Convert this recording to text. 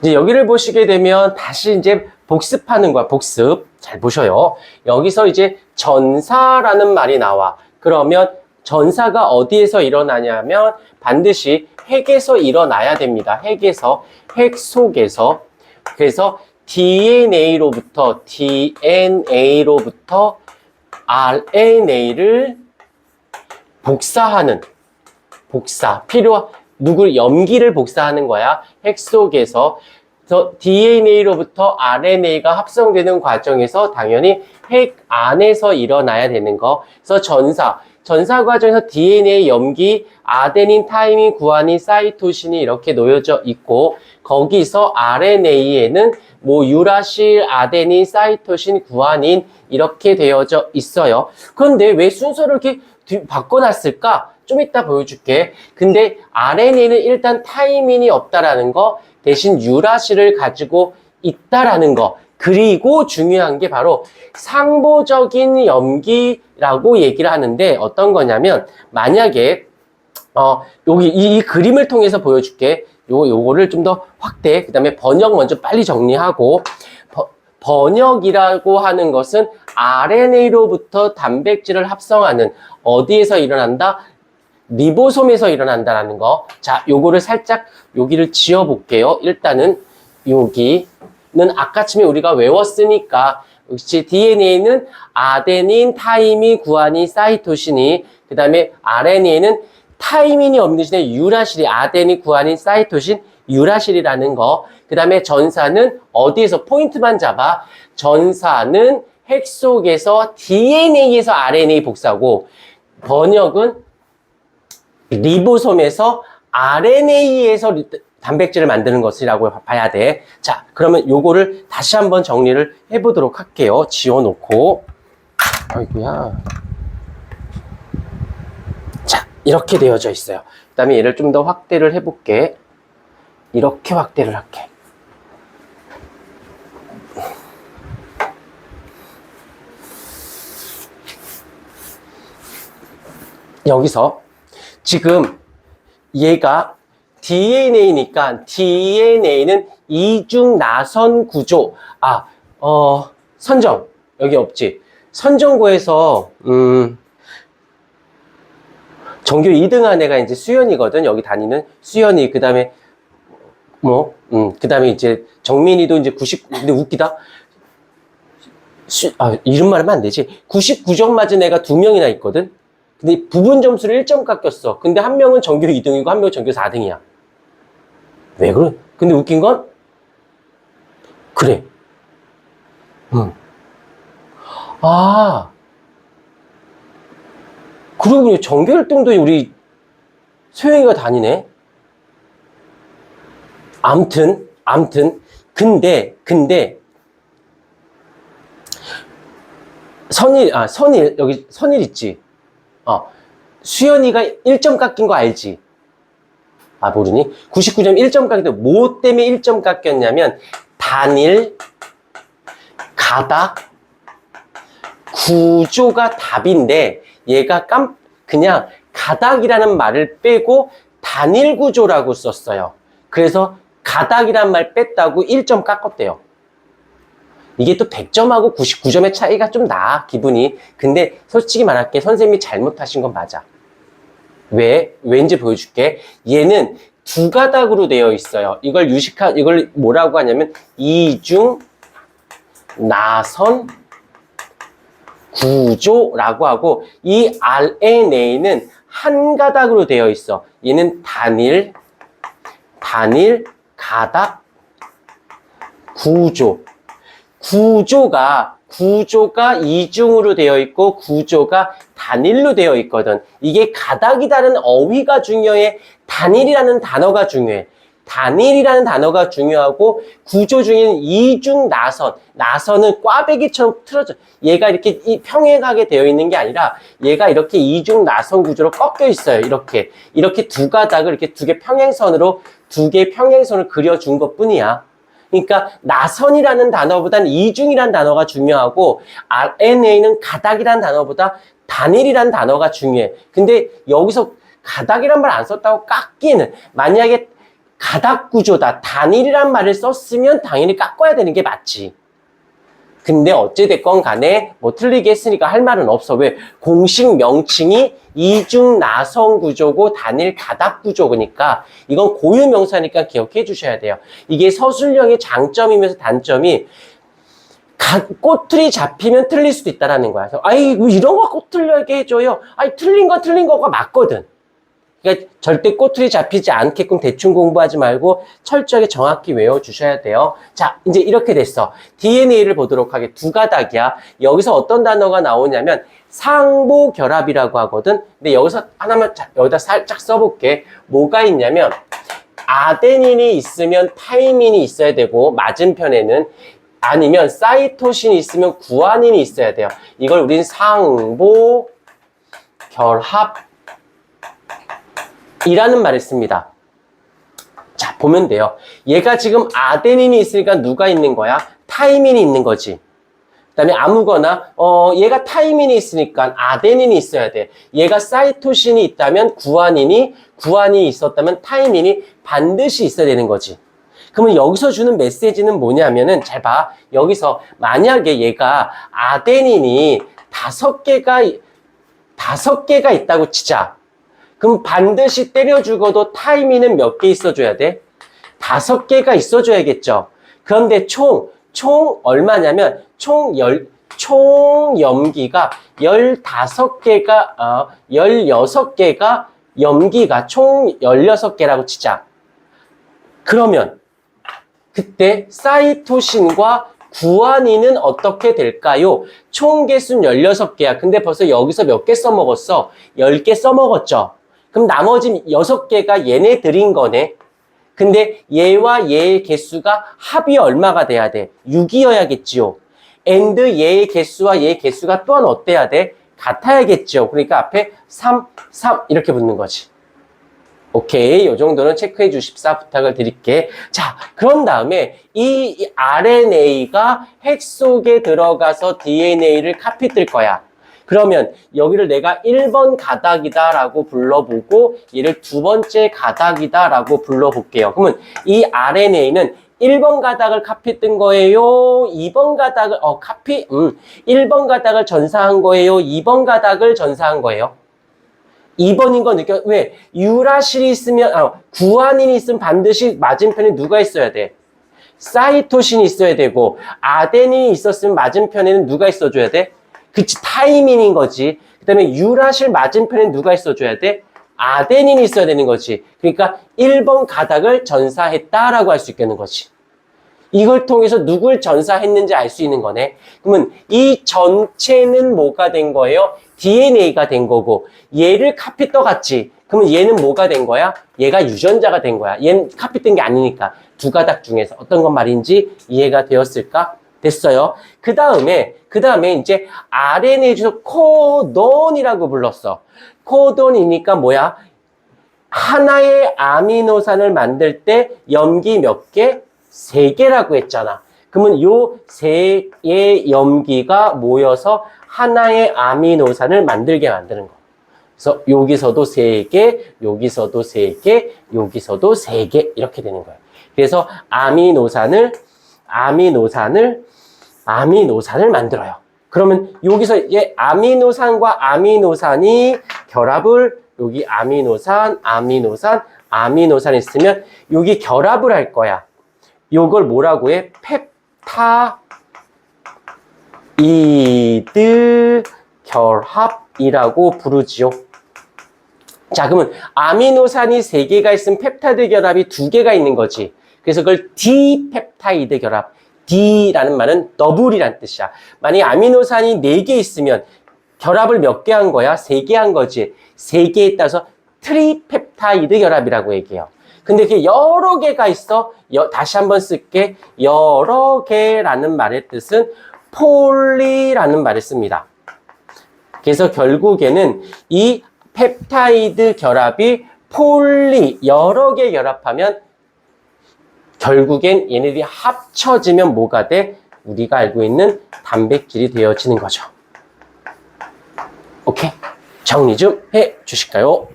이제 여기를 보시게 되면 다시 이제 복습하는 거야. 복습. 잘 보셔요. 여기서 이제 전사라는 말이 나와. 그러면 전사가 어디에서 일어나냐면 반드시 핵에서 일어나야 됩니다. 핵에서, 핵 속에서. 그래서 DNA로부터, DNA로부터 RNA를 복사하는, 복사, 필요, 누굴, 염기를 복사하는 거야. 핵 속에서. DNA로부터 RNA가 합성되는 과정에서 당연히 핵 안에서 일어나야 되는 거. 그래서 전사. 전사 과정에서 DNA, 염기, 아데닌, 타이민, 구아닌, 사이토신이 이렇게 놓여져 있고 거기서 RNA에는 뭐 유라실, 아데닌, 사이토신, 구아닌 이렇게 되어져 있어요. 그런데 왜 순서를 이렇게 뒤- 바꿔놨을까? 좀 이따 보여줄게. 근데 RNA는 일단 타이민이 없다라는 거 대신 유라실을 가지고 있다라는 거. 그리고 중요한 게 바로 상보적인 염기라고 얘기를 하는데 어떤 거냐면 만약에 어 여기 이, 이 그림을 통해서 보여줄게. 요 요거를 좀 더 확대. 그 다음에 번역 먼저 빨리 정리하고 버- 번역이라고 하는 것은 RNA로부터 단백질을 합성하는 어디에서 일어난다? 리보솜에서 일어난다라는 거. 자, 요거를 살짝 여기를 지어 볼게요. 일단은 여기는 아까쯤에 우리가 외웠으니까 역시 DNA는 아데닌, 타이민, 구아닌, 사이토신이 그다음에 RNA는 타이민이 없는 대신에 유라실이 아데닌, 구아닌, 사이토신, 유라실이라는 거. 그다음에 전사는 어디에서 포인트만 잡아? 전사는 핵 속에서 DNA에서 RNA 복사고 번역은 리보솜에서 RNA에서 단백질을 만드는 것이라고 봐야 돼. 자, 그러면 요거를 다시 한번 정리를 해보도록 할게요. 지워놓고. 아이고야. 자, 이렇게 되어져 있어요. 그 다음에 얘를 좀 더 확대를 해볼게. 이렇게 확대를 할게. 여기서 지금 얘가 DNA니까 DNA는 이중 나선 구조. 아, 어, 선정. 여기 없지. 선정고에서, 음, 전교 2등한 애가 이제 수연이거든. 여기 다니는 수연이. 그 다음에, 뭐, 음, 그 다음에 이제 정민이도 이제 90, 근데 웃기다. 수, 아, 이름 말하면 안 되지. 99점 맞은 애가 두 명이나 있거든. 근데 부분 점수를 1점 깎였어. 근데 한 명은 전교 2등이고 한 명은 전교 4등이야. 왜 그래? 근데 웃긴 건 그래. 응. 아. 그러고 보니 전교 1등도 우리 소영이가 다니네. 암튼, 암튼. 근데, 근데 선일, 아, 선일, 여기 선일 있지? 어, 수연이가 1점 깎인 거 알지? 아, 모르니? 99점 1점 깎인데 뭐 때문에 1점 깎였냐면 단일, 가닥, 구조가 답인데 얘가 깜, 그냥 가닥이라는 말을 빼고 단일 구조라고 썼어요. 그래서 가닥이란 말 뺐다고 1점 깎았대요. 이게 또 100점하고 99점의 차이가 좀 나, 기분이. 근데 솔직히 말할게, 선생님이 잘못하신 건 맞아. 왜? 왠지 보여줄게. 얘는 두 가닥으로 되어 있어요. 이걸 유식화, 이걸 뭐라고 하냐면, 이중, 나선, 구조라고 하고, 이 RNA는 한 가닥으로 되어 있어. 얘는 단일, 단일, 가닥, 구조. 구조가 구조가 이중으로 되어 있고 구조가 단일로 되어 있거든. 이게 가닥이 다른 어휘가 중요해. 단일이라는 단어가 중요해. 단일이라는 단어가 중요하고 구조 중에는 이중 나선. 나선은 꽈배기처럼 틀어져. 얘가 이렇게 이 평행하게 되어 있는 게 아니라 얘가 이렇게 이중 나선 구조로 꺾여 있어요. 이렇게. 이렇게 두 가닥을 이렇게 두 개 평행선으로 두 개 평행선을 그려준 것 뿐이야. 그러니까 나선이라는 단어보다는 이중이라는 단어가 중요하고 RNA는 가닥이라는 단어보다 단일이라는 단어가 중요해. 근데 여기서 가닥이란 말 안 썼다고 깎기는 만약에 가닥 구조다. 단일이란 말을 썼으면 당연히 깎아야 되는 게 맞지. 근데 어찌됐건 간에 뭐 틀리게 했으니까 할 말은 없어. 왜? 공식 명칭이 이중 나성 구조고 단일 가닥 구조니까 이건 고유 명사니까 기억해 주셔야 돼요. 이게 서술형의 장점이면서 단점이 가- 꼬투리 잡히면 틀릴 수도 있다라는 거야. 그래서 아이 뭐 이런 거 꼭 틀리게 해줘요. 아니 틀린 건 틀린 거가 맞거든. 그러니까 절대 꼬투리 잡히지 않게끔 대충 공부하지 말고 철저하게 정확히 외워주셔야 돼요. 자, 이제 이렇게 됐어. DNA를 보도록 하게. 두 가닥이야. 여기서 어떤 단어가 나오냐면 상보 결합이라고 하거든. 근데 여기서 하나만 자- 여기다 살짝 써볼게. 뭐가 있냐면 아데닌이 있으면 타이민이 있어야 되고 맞은편에는 아니면 사이토신이 있으면 구아닌이 있어야 돼요. 이걸 우린 상보 결합 이라는 말을 씁니다. 자, 보면 돼요. 얘가 지금 아데닌이 있으니까 누가 있는 거야? 타이민이 있는 거지. 그 다음에 아무거나, 어, 얘가 타이민이 있으니까 아데닌이 있어야 돼. 얘가 사이토신이 있다면 구아닌이, 구아닌이 있었다면 타이민이 반드시 있어야 되는 거지. 그러면 여기서 주는 메시지는 뭐냐면은, 잘 봐. 여기서 만약에 얘가 아데닌이 다섯 개가, 다섯 개가 있다고 치자. 그럼 반드시 때려 죽어도 타이밍은 몇 개 있어줘야 돼? 다섯 개가 있어줘야겠죠. 그런데 총, 총 얼마냐면, 총 열, 총 염기가 15개가, 어, 16개가 염기가 총 16개라고 치자. 그러면, 그때 사이토신과 구아닌은 어떻게 될까요? 총 개수는 16개야. 근데 벌써 여기서 몇 개 써먹었어? 10개 써먹었죠? 그럼 나머지 6개가 얘네들인 거네. 근데 얘와 얘의 개수가 합이 얼마가 돼야 돼? 6이어야겠지요. and 얘의 개수와 얘의 개수가 또한 어때야 돼? 같아야겠죠. 그러니까 앞에 3, 3 이렇게 붙는 거지. 오케이. 이 정도는 체크해 주십사 부탁을 드릴게. 자, 그런 다음에 이 RNA가 핵 속에 들어가서 DNA를 카피 뜰 거야. 그러면 여기를 내가 1번 가닥이다 라고 불러보고 얘를 두 번째 가닥이다 라고 불러볼게요. 그러면 이 RNA는 1번 가닥을 카피 뜬 거예요? 2번 가닥을, 어, 카피? 음, 1번 가닥을 전사한 거예요? 2번 가닥을 전사한 거예요? 2번인 거 느껴. 왜? 유라실이 있으면, 아, 구아닌이 있으면 반드시 맞은편에 누가 있어야 돼? 사이토신이 있어야 되고, 아데닌이 있었으면 맞은편에는 누가 있어줘야 돼? 그치, 타이민인 거지. 그 다음에 유라실 맞은편에 누가 있어줘야 돼? 아데닌이 있어야 되는 거지. 그러니까 1번 가닥을 전사했다라고 할 수 있겠는 거지. 이걸 통해서 누굴 전사했는지 알 수 있는 거네. 그러면 이 전체는 뭐가 된 거예요? DNA가 된 거고 얘를 카피 떠갔지. 그러면 얘는 뭐가 된 거야? 얘가 유전자가 된 거야. 얘는 카피 뜬 게 아니니까 두 가닥 중에서 어떤 건 말인지 이해가 되었을까? 됐어요. 그 다음에 그 다음에 이제 RNA 중에서 코돈이라고 불렀어. 코돈이니까 뭐야? 하나의 아미노산을 만들 때 염기 몇 개? 세 개라고 했잖아. 그러면 요 세 개의 염기가 모여서 하나의 아미노산을 만들게 만드는 거. 그래서 여기서도 세 개, 여기서도 세 개, 여기서도 세 개 이렇게 되는 거예요. 그래서 아미노산을 아미노산을 아미노산을 만들어요. 그러면 여기서 얘 아미노산과 아미노산이 결합을 여기 아미노산, 아미노산, 아미노산 있으면 여기 결합을 할 거야. 요걸 뭐라고 해? 펩타이드 결합이라고 부르지요. 자, 그러면 아미노산이 세개가 있으면 펩타이드 결합이 두개가 있는 거지. 그래서 그걸 디펩타이드 결합. D라는 말은 더블이란 뜻이야. 만약에 아미노산이 네 개 있으면 결합을 몇 개 한 거야? 세 개 한 거지. 세 개에 따라서 트리펩타이드 결합이라고 얘기해요. 근데 이게 여러 개가 있어. 여- 다시 한번 쓸게. 여러 개라는 말의 뜻은 폴리라는 말을 씁니다. 그래서 결국에는 이 펩타이드 결합이 폴리 여러 개 결합하면 결국엔 얘네들이 합쳐지면 뭐가 돼? 우리가 알고 있는 단백질이 되어지는 거죠. 오케이. 정리 좀 해 주실까요?